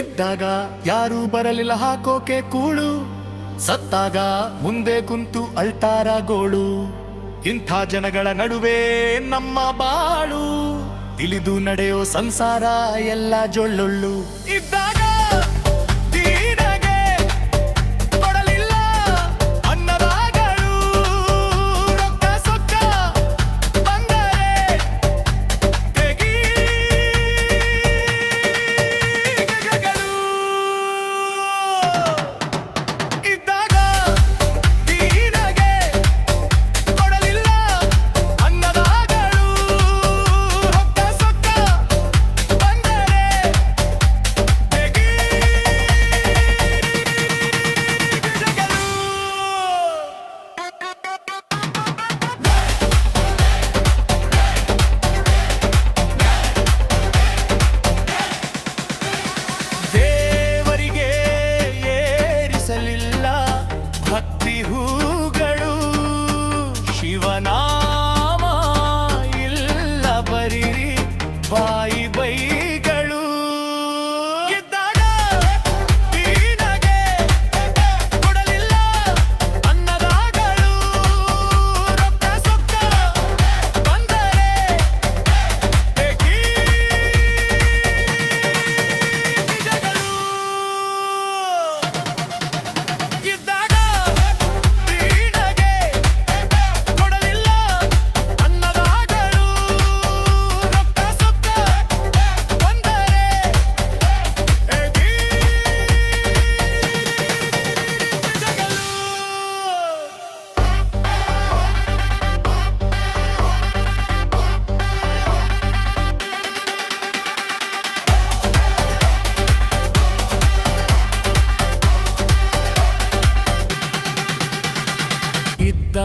ಇದ್ದಾಗ ಯಾರು ಬರಲಿಲ್ಲ, ಹಾಕೋಕೆ ಕೂಳು. ಸತ್ತಾಗ ಮುಂದೆ ಕುಂತು ಅಳ್ತಾರ ಗೋಳು ಇಂಥ ಜನಗಳ ನಡುವೆ ನಮ್ಮ ಬಾಳು. ತಿಳಿದು ನಡೆಯೋ ಸಂಸಾರ ಎಲ್ಲ ಜೊಳ್ಳೊಳ್ಳು. ಇದ್ದಾಗ Vai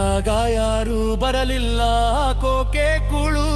ಇದ್ದಾಗ ಯಾರು ಬರಲಿಲ್ಲ ಕೋಕೆ ಕುಳು.